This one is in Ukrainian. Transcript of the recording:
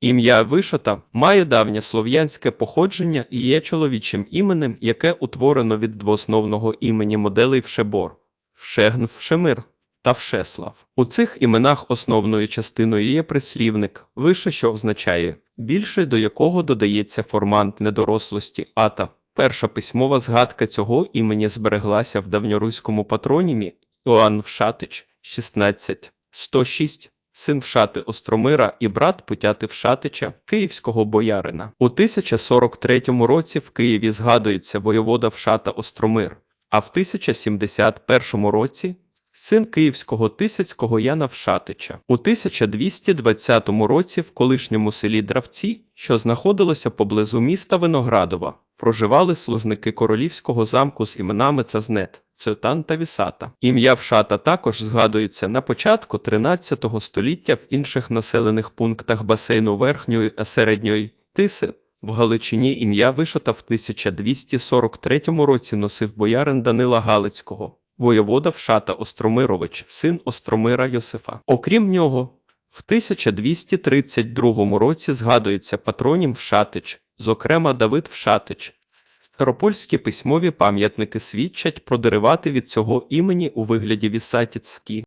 Ім'я Вишата має давнє слов'янське походження і є чоловічим іменем, яке утворено від двоосновного імені моделей Вшебор, Вшегн, Вшемир та Вшеслав. У цих іменах основною частиною є прислівник вище, що означає більше, до якого додається формант недорослості ата. Перша письмова згадка цього імені збереглася в давньоруському патронімі Іоанн Вшатич 16 106 син Вшати Остромира і брат Путяти Вшатича, київського боярина. У 1043 році в Києві згадується воєвода Вшата Остромир, а в 1071 році син київського Тисяцького Яна Вшатича. У 1220 році в колишньому селі Дравці, що знаходилося поблизу міста Виноградова, проживали слузники королівського замку з іменами Цазнет, Цетан та Вісата. Ім'я Вшата також згадується на початку 13 століття в інших населених пунктах басейну Верхньої та Середньої Тиси. В Галичині ім'я Вишата в 1243 році носив боярин Данила Галицького, воєвода Вшата Остромирович, син Остромира Йосифа. Окрім нього, в 1232 році згадується патронім Вшатич, зокрема Давид Вшатич. Старопольські письмові пам'ятники свідчать про деривати від цього імені у вигляді Вісатіцькі.